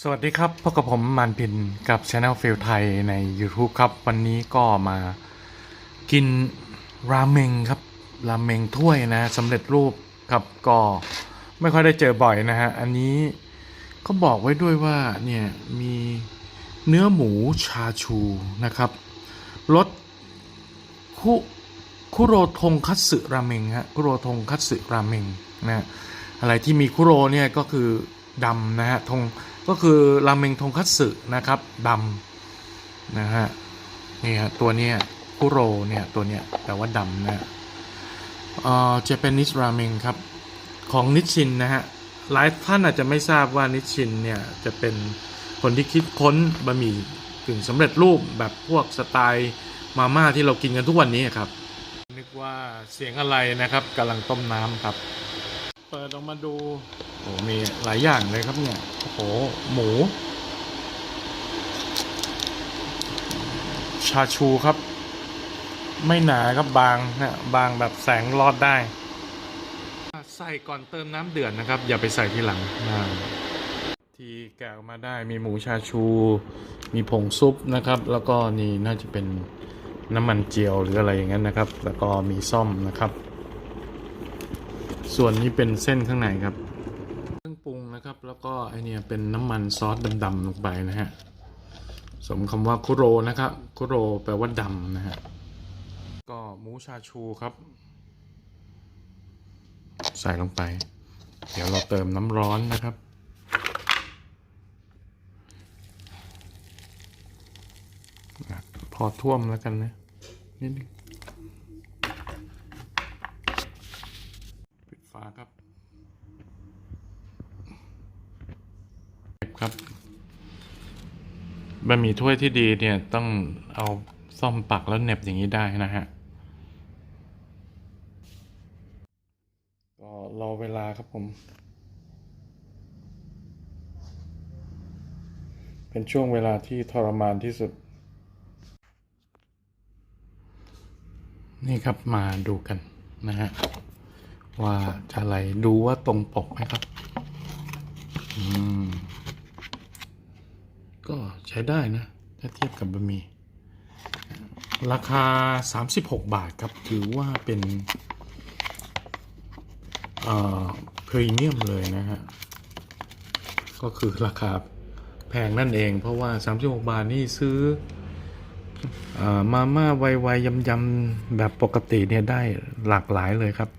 สวัสดีครับพบกับผมมันพินกับ Channel f i l ไทยใน YouTube ครับ วันนี้ก็มากินราเมงครับ ราเมงถ้วยนะสำเร็จรูปครับก็ไม่ค่อยได้เจอบ่อยนะฮะ อันนี้เขาบอกไว้ด้วยว่าเนี่ยมีเนื้อหมูชาชูนะครับรสคุคุโรทงคัตสึราเมงฮะคุโรทงคัตสึราเมงนะอะไรที่มีคุโรเนี่ยก็คือดำนะฮะทง ก็คือราเมงทงคัตสึนะครับดำนะฮะนี่ฮะตัวเนี้ยคุโรเนี่ยตัวเนี้ยแปลว่าดำนะฮะเอ่อ Japanese ramen ครับของนิชชินนะฮะหลายท่านอาจจะไม่ทราบว่านิชชินเนี่ยจะเป็นคนที่คิดค้นบะหมี่กึ่งสำเร็จรูปแบบพวกสไตล์มาม่าที่เรากินกันทุกวันนี้ครับนึกว่าเสียงอะไรนะครับกำลังต้มน้ำครับ เปิดออกมาดู โอ้มีหลายอย่างเลยครับเนี่ย โอ้โห หมู ชาชูครับ ไม่หนาครับบางนะบางแบบแสงรอดได้ ใส่ก่อนเติมน้ำเดือดนะครับ อย่าไปใส่ทีหลังอ่าที่แกะออกมาได้มีหมูชาชู มีผงซุปนะครับ แล้วก็นี่น่าจะเป็นน้ำมันเจียวหรืออะไรอย่างนั้นนะครับ แล้วก็มีซ่อมนะครับ ส่วนนี้เป็นเส้นข้างในครับ ก็ไอเนี่ยเป็นน้ำมันซอสดำๆลงไปนะฮะ สมคำว่าคุโรนะครับ คุโรแปลว่าดำนะฮะ ก็หมูชาชูครับ ใส่ลงไป เดี๋ยวเราเติมน้ำร้อนนะครับพอท่วมแล้วกันนะนิดนึงปิดฝาครับเก็บ ครับบะหมี่ถ้วยที่ดีเนี่ยต้องเอาซ่อมปักแล้วเหน็บอย่างนี้ได้นะฮะก็รอเวลาครับผม เป็นช่วงเวลาที่ทรมานที่สุด นี่ครับมาดูกันนะฮะ ว่าจะอะไรดูว่าตรงปกไหมครับ อืมก็ ใช้ได้นะถ้าเทียบกับบะหมี่ราคา 36 บาทครับ ถือว่าเป็นเอ่อพรีเมียมเลยนะฮะ ก็คือราคาแพงนั่นเอง เพราะว่า 36 บาทนี่ซื้อเออมาม่าไวๆยำๆแบบปกติเนี่ยได้หลากหลายเลยครับ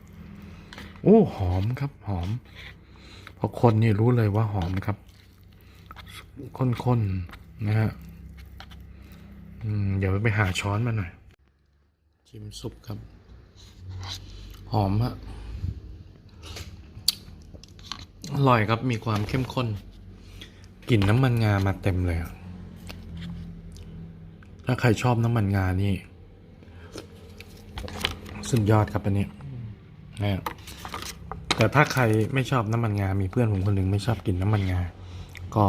โอ้หอมครับหอม พอคนนี่รู้เลยว่าหอมครับ ข้นๆ นะฮะอืมเดี๋ยวไปหาช้อนมาหน่อย ชิมซุปครับ หอมฮะอร่อยครับมีความเข้มข้นกลิ่นน้ำมันงามาเต็มเลย ถ้าใครชอบน้ำมันงานี่ สุดยอดครับอันนี้นะแต่ถ้าใครไม่ชอบน้ำมันงา มีเพื่อนผมคนหนึ่งไม่ชอบกินน้ำมันงา ก็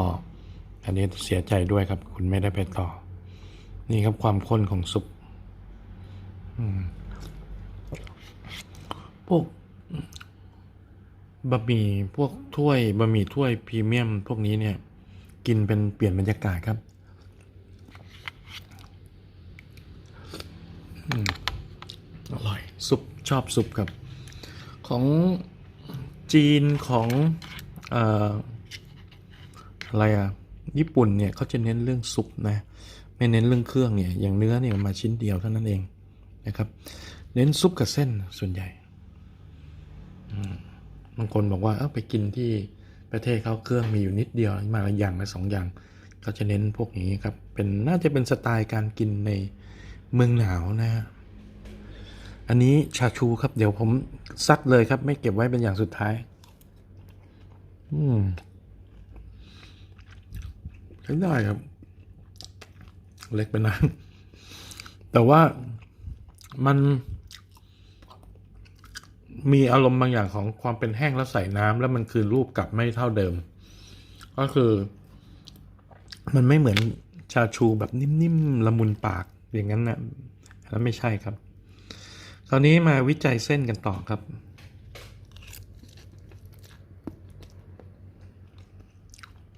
อันนี้เสียใจด้วยครับ คุณไม่ได้ไปต่อ นี่ครับความข้นของซุปพวกบะหมี่พวกถ้วยบะหมี่ถ้วยพรีเมียม พวกนี้เนี่ย กินเป็นเปลี่ยนบรรยากาศครับอร่อย ซุป ชอบซุปครับ ของจีนของอออะไรอะ ญี่ปุ่นเนี่ยเขาจะเน้นเรื่องซุปนะไม่เน้นเรื่องเครื่องเนี่ยอย่างเนื้อเนี่ยมาชิ้นเดียวเท่านั้นเองนะครับ เน้นซุปกับเส้นส่วนใหญ่บางคนบอกว่าเอ้าไปกินที่ประเทศเขาเครื่องมีอยู่นิดเดียวมาละอย่างละสองอย่างเขาจะเน้นพวกนี้ครับเป็นน่าจะเป็นสไตล์การกินในเมืองหนาวนะฮะอันนี้ชาชูครับ เดี๋ยวผมซัดเลยครับ ไม่เก็บไว้เป็นอย่างสุดท้าย อืม ใช้ได้ครับ เล็กไปหนะ แต่ว่ามันมีอารมณ์บางอย่างของความเป็นแห้งแล้วใส่น้ำแล้วมันคืนรูปกลับไม่เท่าเดิม ก็คือ มันไม่เหมือนชาชูแบบนิ่มๆละมุนปากอย่างนั้นนะแล้วไม่ใช่ครับ คราวนี้มาวิจัยเส้นกันต่อครับ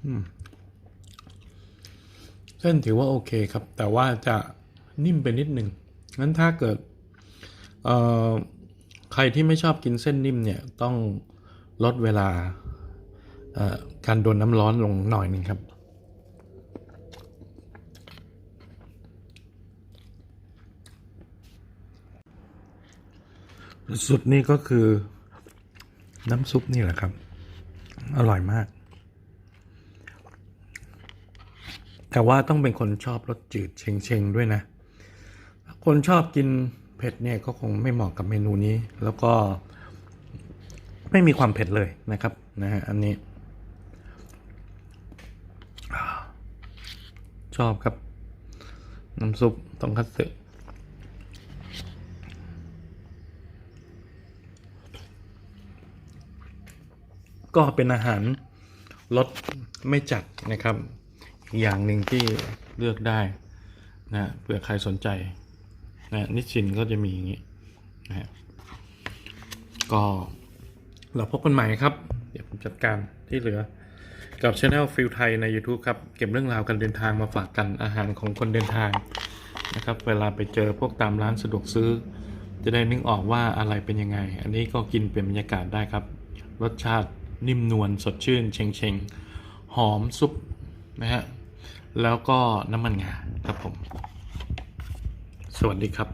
อืม เส้นถือว่าโอเคครับ แต่ว่าจะนิ่มไปนิดหนึ่งงั้นถ้าเกิดใครที่ไม่ชอบกินเส้นนิ่มเนี่ยต้องลดเวลาการโดนน้ำร้อนลงหน่อยหนึ่งครับ สุดนี่ก็คือน้ำซุปนี่แหละครับ อร่อยมาก แต่ว่าต้องเป็นคนชอบรสจืดเชงๆด้วยนะ คนชอบกินเผ็ดเนี่ยก็คงไม่เหมาะกับเมนูนี้ แล้วก็ไม่มีความเผ็ดเลยนะครับนะฮะอันนี้ ชอบครับ น้ำซุปต้องคัตสึก็เป็นอาหารรสไม่จัดนะครับ อีกอย่างหนึ่งที่เลือกได้นะเผื่อใครสนใจนะนิชินก็จะมีอย่างนี้นะก็เราพบกันใหม่ครับ เดี๋ยวผมจัดการที่เหลือ กับช anel ฟิลไทยใน YouTube ครับ เก็บเรื่องราวการเดินทางมาฝากกันอาหารของคนเดินทางนะครับ เวลาไปเจอพวกตามร้านสะดวกซื้อ จะได้นึกออกว่าอะไรเป็นยังไง อันนี้ก็กินเป็นบรรยากาศได้ครับ รสชาตินิ่มนวลสดชื่น เชงเชงหอมซุปนะฮะ แล้วก็น้ำมันงาครับผม สวัสดีครับ